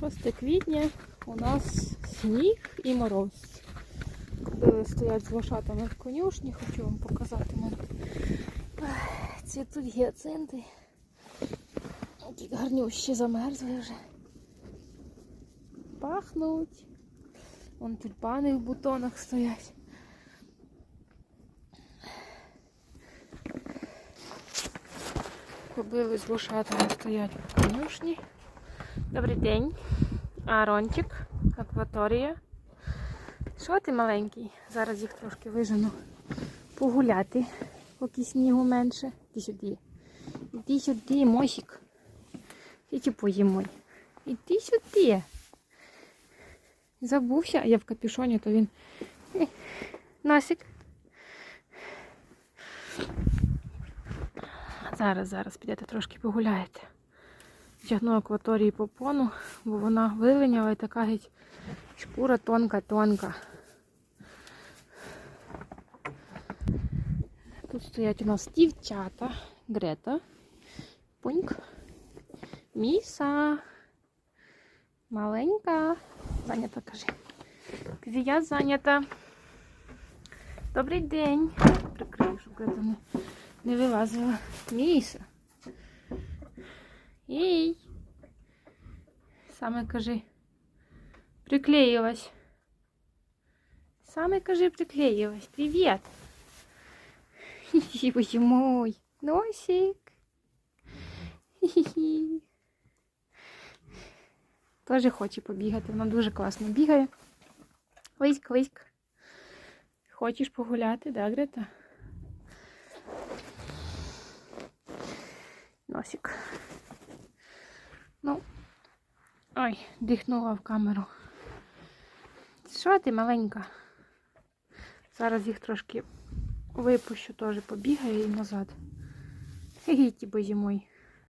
6 квітня у нас сніг і мороз. Кобили стоять з лошатами в конюшні, хочу вам показати. Мене. Ці тут гіацинти. Які гарнющі замерзли вже. Пахнуть. Вон тюльпани в бутонах стоять. Кобили з лошатами стоять в конюшні. Добрий день. Арончик, акваторія. Що ти маленький? Зараз їх трошки вижену погуляти, поки снігу менше. Іди сюди. Іди сюди, мосик. Іди поїмо. Іди сюди. Забувся, я в капюшоні, то він. Е, Носик. Зараз, зараз підете трошки погуляєте. Тягну акваторії попону, бо вона вилиняла і така геть шкура тонка-тонка. Тут стоять у нас дівчата. Грета, Пуньк, Міса. Маленька. Зайнята, кажи. Я зайнята. Добрий день. Прикрию, щоб Грета не, не вилазила. Міса. Ей. Саме кажи. Приклеилась. Саме кажи, приклеилась. Привет. Хи-хи, Боже мой. Носик. Хі-хі. Теж хоче побігати. Вона дуже класно бігає. Виськ, виськ. Хочеш погуляти, да, Грета? Носик. Ну, ой, дихнула в камеру. Що ти маленька? Зараз їх трошки випущу, теж побігаю і назад. Боже мой.